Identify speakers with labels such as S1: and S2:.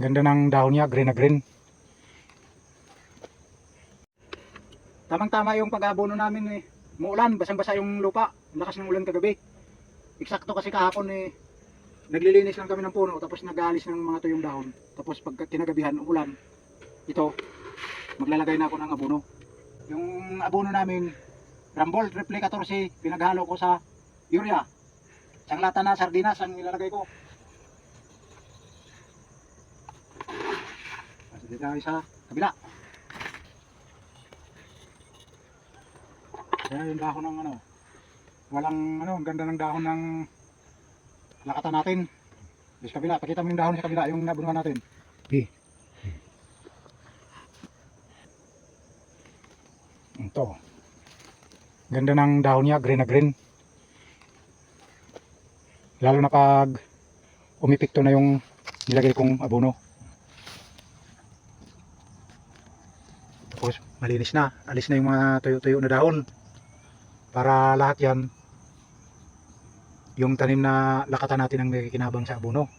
S1: Ganda ng dahon niya, green na green. Tamang-tama yung pag-abono namin eh. Muulan, basang-basa yung lupa. Lakas ng ulan kagabi. Eksakto kasi kahapon eh. Naglilinis lang kami ng puno tapos nag-aalis ng mga tuyong dahon. Tapos pag kinagabihan, umulan. Ito, maglalagay na ako ng abono. Yung abono namin, Rambol Triple 14, pinaghalo ko sa urea. Isang lata na sardinas ang ilalagay ko. Dito tayo sa kabila. Kaya yung dahon ng ano, walang ano, ang ganda ng dahon ng lakatan natin. Sa kabila, pakita mo yung dahon sa kabila, yung nabunuhan natin. Okay. Ito. Ganda ng dahon niya, green na green. Lalo na pag umipikto na yung nilagay kong abono. Tapos malinis na. Alis na yung mga tuyo-tuyo na dahon. Para lahat yan yung tanim na lakatan natin ang may kinabang sa abono.